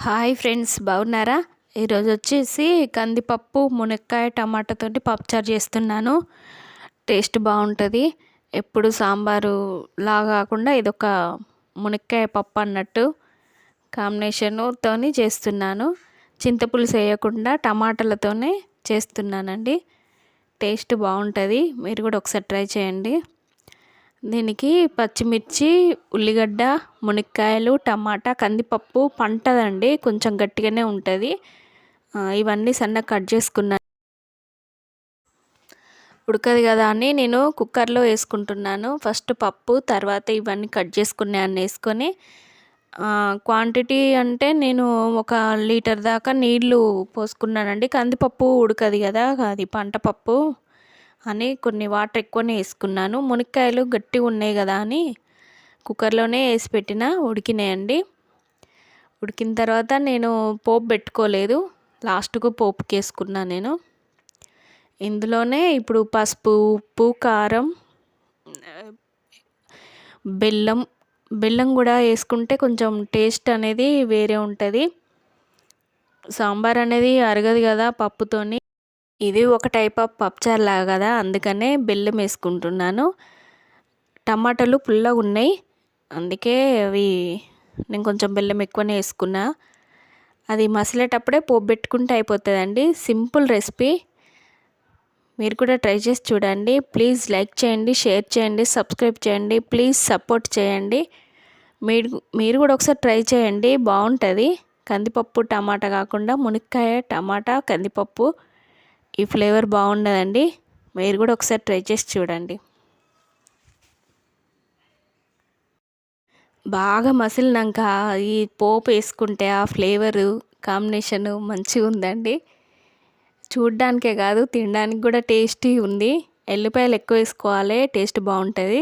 Hi friends బాగున్నారా? ఈరోజు వచ్చేసి కందిపప్పు మునక్కాయ టమాటాతో పప్పుచారు చేస్తున్నాను. టేస్ట్ బాగుంటుంది. ఎప్పుడు సాంబారు లాగా కాకుండా ఇదొక మునక్కాయ పప్పు అన్నట్టు కాంబినేషన్తో చేస్తున్నాను. చింతపులుసు వేయకుండా టమాటాలతోనే చేస్తున్నానండి. టేస్ట్ బాగుంటుంది. మీరు కూడా ఒకసారి ట్రై చేయండి. దీనికి పచ్చిమిర్చి ఉల్లిగడ్డ మునక్కాయలు టమాటా కందిపప్పు పంటదండి కొంచెం గట్టిగానే ఉంటుంది. ఇవన్నీ సన్నగా కట్ చేసుకున్నాను ఉడకదు కదా అని నేను కుక్కర్లో వేసుకుంటున్నాను. ఫస్ట్ పప్పు తర్వాత ఇవన్నీ కట్ చేసుకున్నాను వేసుకొని క్వాంటిటీ అంటే నేను ఒక లీటర్ దాకా నీళ్ళు పోసుకున్నానండి. కందిపప్పు ఉడకదు కదా అది పంట పప్పు. అని కొన్ని వాటర్ ఎక్కువనే వేసుకున్నాను. మునక్కాయలు గట్టిగా ఉన్నాయి కదా అని కుక్కర్లోనే వేసి పెట్టిన ఉడికినాయండి. ఉడికిన తర్వాత నేను పోపు పెట్టుకోలేదు. లాస్ట్కు పోపుకి వేసుకున్నాను నేను. ఇందులోనే ఇప్పుడు పసుపు ఉప్పు కారం బెల్లం బెల్లం కూడా వేసుకుంటే కొంచెం టేస్ట్ అనేది వేరే ఉంటుంది. సాంబార్ అనేది అరగదు కదా పప్పుతోని. ఇది ఒక టైప్ ఆఫ్ పప్చార్ లాగా కదా అందుకనే బెల్లం వేసుకుంటున్నాను. టమాటాలు పుల్లగా ఉన్నాయి అందుకే అవి నేను కొంచెం బెల్లం ఎక్కువనే వేసుకున్నా. అది మసిలేటప్పుడే పోబెట్టుకుంటే పెట్టుకుంటే అయిపోతుందండి. Simple recipe. మీరు కూడా ట్రై చేసి చూడండి. ప్లీజ్ లైక్ చేయండి షేర్ చేయండి సబ్స్క్రైబ్ చేయండి ప్లీజ్ సపోర్ట్ చేయండి. మీరు మీరు కూడా ఒకసారి ట్రై చేయండి బాగుంటుంది. కందిపప్పు టమాటా కాకుండా మునక్కాయ టమాటా కందిపప్పు. ఈ ఫ్లేవర్ బాగుండదండి. మీరు కూడా ఒకసారి ట్రై చేసి చూడండి. బాగా మసిలినాక ఈ పోపు వేసుకుంటే ఆ ఫ్లేవరు కాంబినేషను మంచిగా ఉందండి. చూడ్డానికే కాదు తినడానికి కూడా టేస్టీ ఉంది. ఎల్లిపాయలు ఎక్కువ వేసుకోవాలి టేస్ట్ బాగుంటుంది.